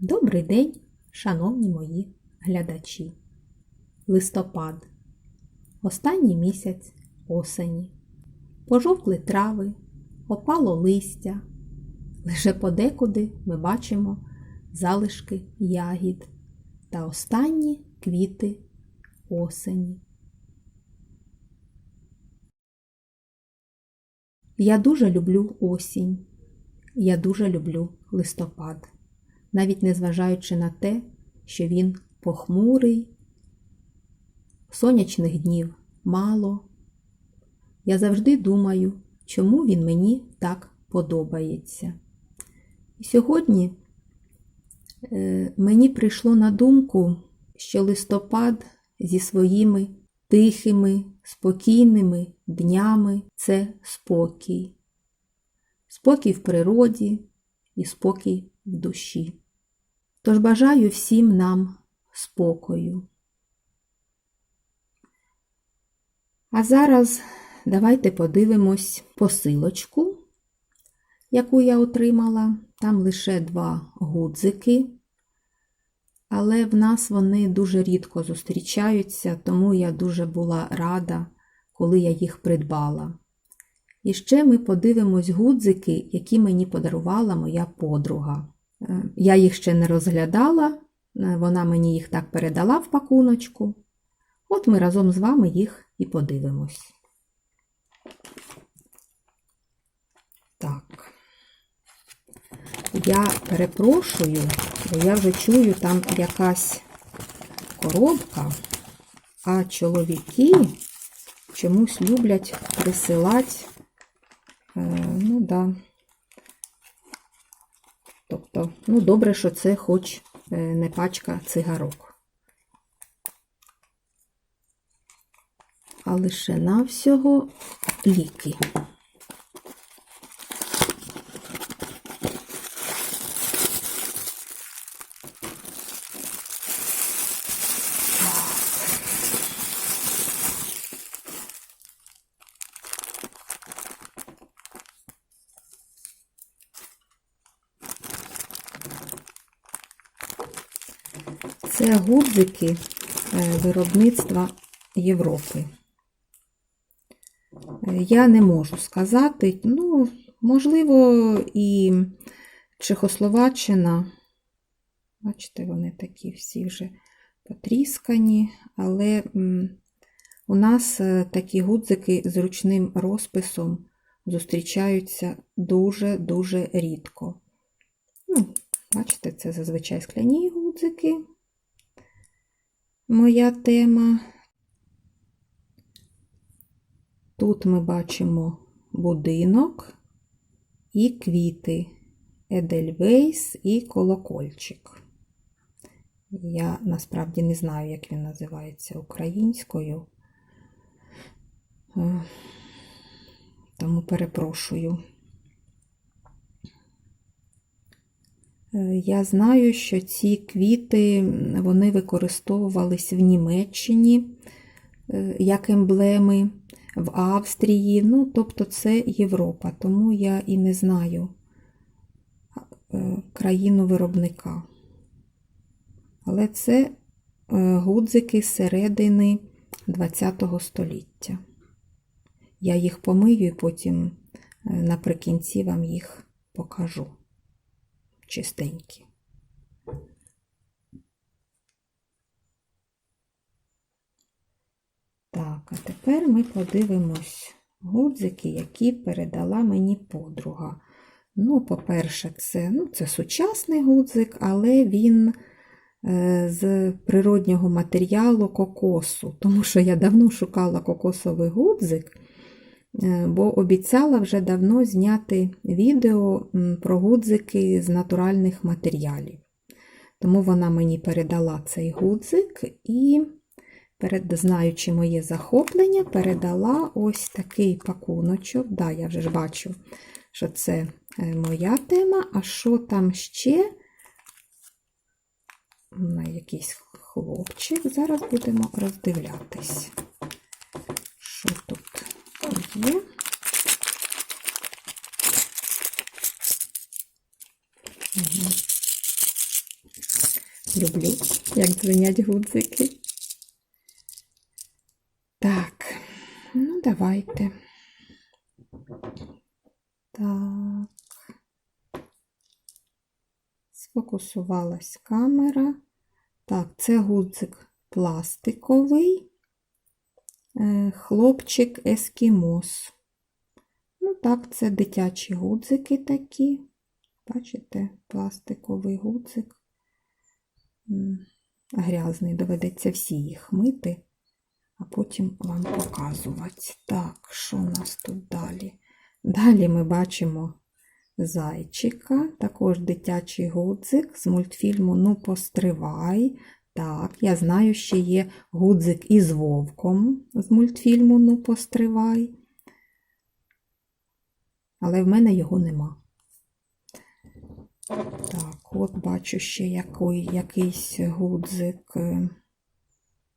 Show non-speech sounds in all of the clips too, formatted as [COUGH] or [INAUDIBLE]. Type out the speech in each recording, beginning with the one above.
Добрий день, шановні мої глядачі. Листопад. Останній місяць осені. Пожовкли трави, опало листя. Лише подекуди ми бачимо залишки ягід та останні квіти осені. Я дуже люблю осінь. Я дуже люблю листопад навіть незважаючи на те, що він похмурий, сонячних днів мало. Я завжди думаю, чому він мені так подобається. І сьогодні е, мені прийшло на думку, що листопад зі своїми тихими, спокійними днями це спокій. Спокій в природі і спокій в душі. Тож бажаю всім нам спокою. А зараз давайте подивимось посилочку, яку я отримала. Там лише два гудзики, але в нас вони дуже рідко зустрічаються, тому я дуже була рада, коли я їх придбала. І ще ми подивимось гудзики, які мені подарувала моя подруга. Я їх ще не розглядала, е, вона мені їх так передала в пакуночку. От ми разом з вами їх і подивимось. Так. Я перепрошую, бо я вже чую там якась коробка, а чоловіки чомусь люблять присилати, е, ну да, Тобто, ну, добре, що це хоч е, не пачка цигарок. А лише навсього ліки. Це гудзики е, виробництва Європи. Е, Я не можу сказати, ну, можливо, і Чехословаччина. Бачите, вони такі всі вже потріскані, але у нас е, такі гудзики з ручним розписом зустрічаються дуже-дуже рідко. Ну, Бачите, це зазвичай скляні гудзики моя тема. Тут ми бачимо будинок і квіти, Едельвейс і колокольчик. Я насправді не знаю, як він називається українською, е, тому перепрошую. Я знаю, що ці квіти вони використовувались в Німеччині е, як емблеми, в Австрії, ну, тобто це Європа, тому я і не знаю е, країну виробника. Але це гудзики середини ХХ століття. Я їх помию і потім наприкінці вам їх покажу чистенькі. Так, а тепер ми подивимось гудзики, які передала мені подруга. Ну, по-перше, це ну, це сучасний гудзик, але він е, з природнього матеріалу кокосу, тому що я давно шукала кокосовий гудзик. Е, бо обіцяла вже давно зняти відео про гудзики з натуральних матеріалів. Тому вона мені передала цей гудзик і, перед, знаючи моє захоплення, передала ось такий пакуночок. Да, я вже ж бачу, що це е, моя тема, а що там ще? На Якийсь хлопчик. Зараз будемо роздивлятись, що тут є. Люблю, як дзвенять гудзики. Так, ну давайте. Так. Сфокусувалась камера. Так, це гудзик пластиковий, хлопчик ескімос. Ну, так, це дитячі гудзики такі. Бачите, пластиковий гудзик. Грязний, доведеться всі їх мити, а потім вам показувати. Так, що у нас тут далі? Далі ми бачимо зайчика, також дитячий гудзик з мультфільму Ну постривай. Так, я знаю, ще є гудзик із вовком з мультфільму Ну постривай. Але в мене його нема. Так, от бачу ще який, якийсь гудзик е,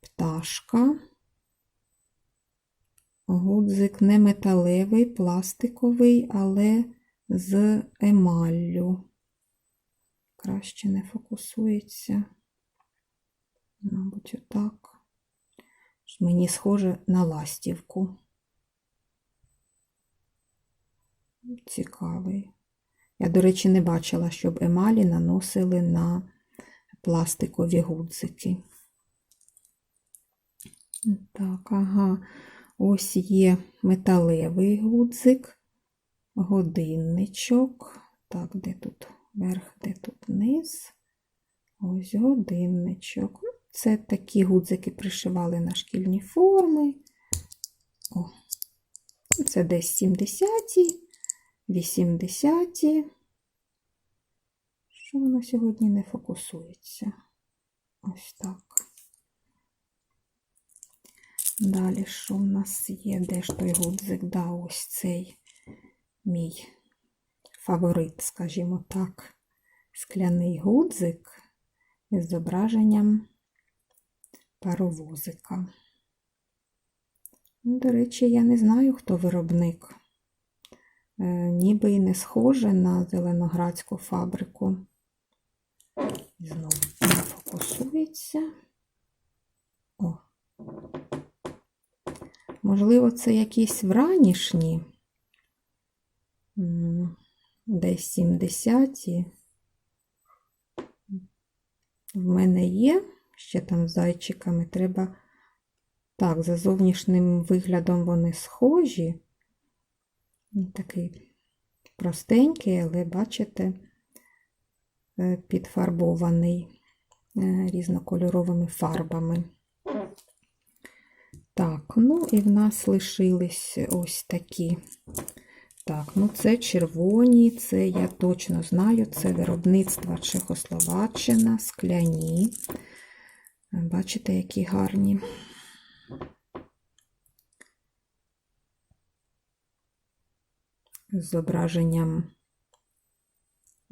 пташка. Гудзик не металевий, пластиковий, але з емаллю. Краще не фокусується. Мабуть, отак. Мені схоже на ластівку. Цікавий. Я, до речі, не бачила, щоб емалі наносили на пластикові гудзики. Так, ага, ось є металевий гудзик, годинничок. Так, де тут верх, де тут низ? Ось годинничок. Це такі гудзики пришивали на шкільні форми. О, це десь 70-ті. 80. Що воно сьогодні не фокусується? Ось так. Далі, що в нас є? Де ж той гудзик? Да, ось цей мій фаворит, скажімо так, скляний гудзик із зображенням паровозика. До речі, я не знаю, хто виробник. Е, ніби і не схоже на зеленоградську фабрику. Знову не фокусується. О. Можливо, це якісь вранішні, десь 70-ті. В мене є, ще там з зайчиками треба. Так, за зовнішнім виглядом вони схожі. Такий простенький, але, бачите, е, підфарбований е, різнокольоровими фарбами. Так, ну і в нас лишились ось такі. Так, ну це червоні, це я точно знаю, це виробництво Чехословаччина, скляні. Бачите, які гарні. з зображенням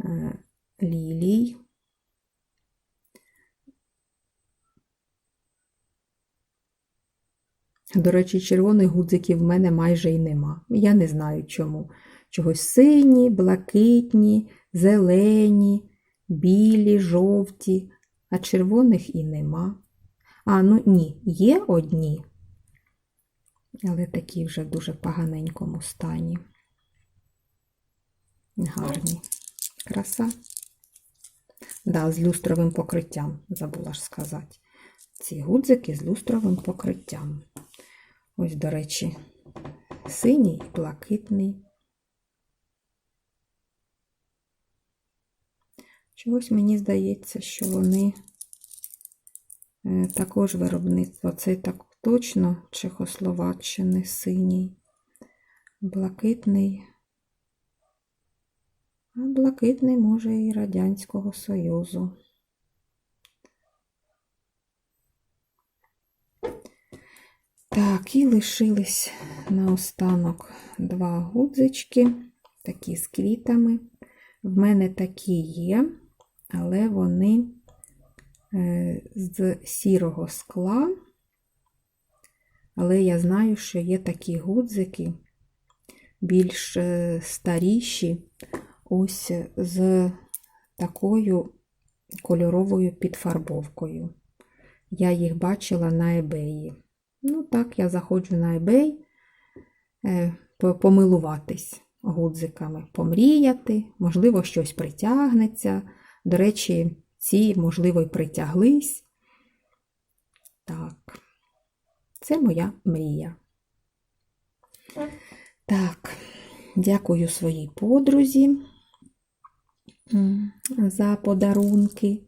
е, лілій. До речі, червоних гудзиків в мене майже й нема. Я не знаю чому. Чогось сині, блакитні, зелені, білі, жовті, а червоних і нема. А, ну ні, є одні, але такі вже в дуже поганенькому стані. Гарні. Краса. Да, з люстровим покриттям, забула ж сказати. Ці гудзики з люстровим покриттям. Ось, до речі, синій і блакитний. Чогось мені здається, що вони е, також виробництво. Це так точно Чехословаччини синій, блакитний. А блакитний, може, і Радянського Союзу. Так, і лишились наостанок два гудзички, такі з квітами. В мене такі є, але вони е, з сірого скла. Але я знаю, що є такі гудзики більш е, старіші, ось з такою кольоровою підфарбовкою. Я їх бачила на eBay. Ну, так, я заходжу на eBay е, помилуватись гудзиками, помріяти, можливо, щось притягнеться. До речі, ці, можливо, й притяглись. Так, це моя мрія. Так, дякую своїй подрузі за подарунки.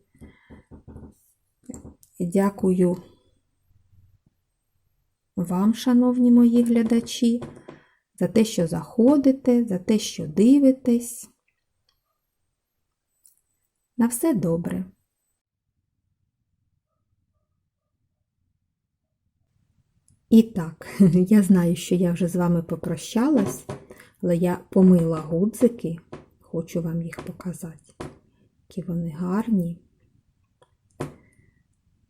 Дякую вам, шановні мої глядачі, за те, що заходите, за те, що дивитесь. На все добре. І так, [LAUGHS] я знаю, що я вже з вами попрощалась, але я помила гудзики, хочу вам їх показати. Які вони гарні.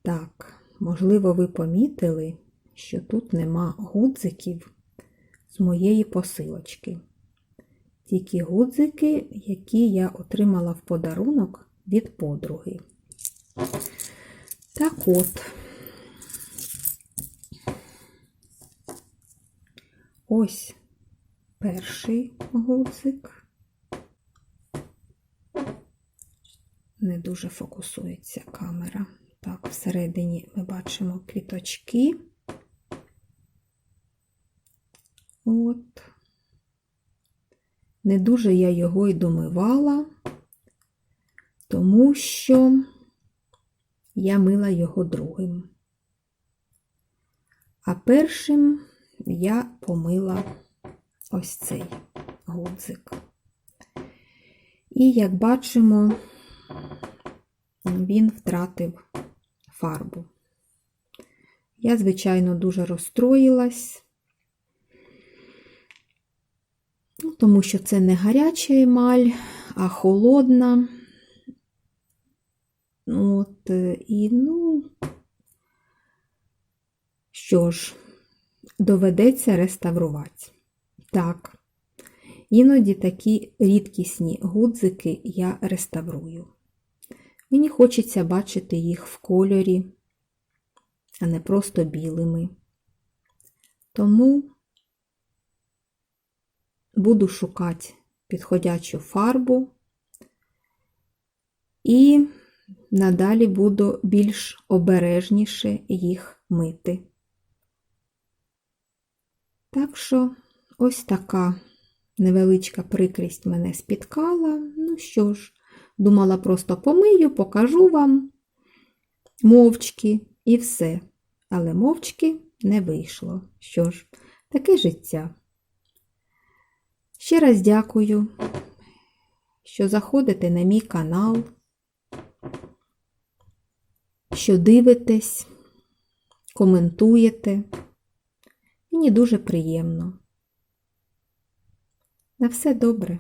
Так, можливо, ви помітили, що тут нема гудзиків з моєї посилочки. Тільки гудзики, які я отримала в подарунок від подруги. Так от, ось перший гудзик. Не дуже фокусується камера. Так, всередині ми бачимо квіточки. От. Не дуже я його й домивала, тому що я мила його другим. А першим я помила ось цей гудзик. І, як бачимо, він втратив фарбу. Я, звичайно, дуже розстроїлась, ну, тому що це не гаряча емаль, а холодна. От, е, і, ну, що ж, доведеться реставрувати. Так, іноді такі рідкісні гудзики я реставрую. Мені хочеться бачити їх в кольорі, а не просто білими. Тому буду шукати підходячу фарбу і надалі буду більш обережніше їх мити. Так що ось така невеличка прикрість мене спіткала. Ну що ж, думала, просто помию, покажу вам мовчки і все. Але мовчки не вийшло. Що ж, таке життя. Ще раз дякую, що заходите на мій канал, що дивитесь, коментуєте. Мені дуже приємно. На все добре.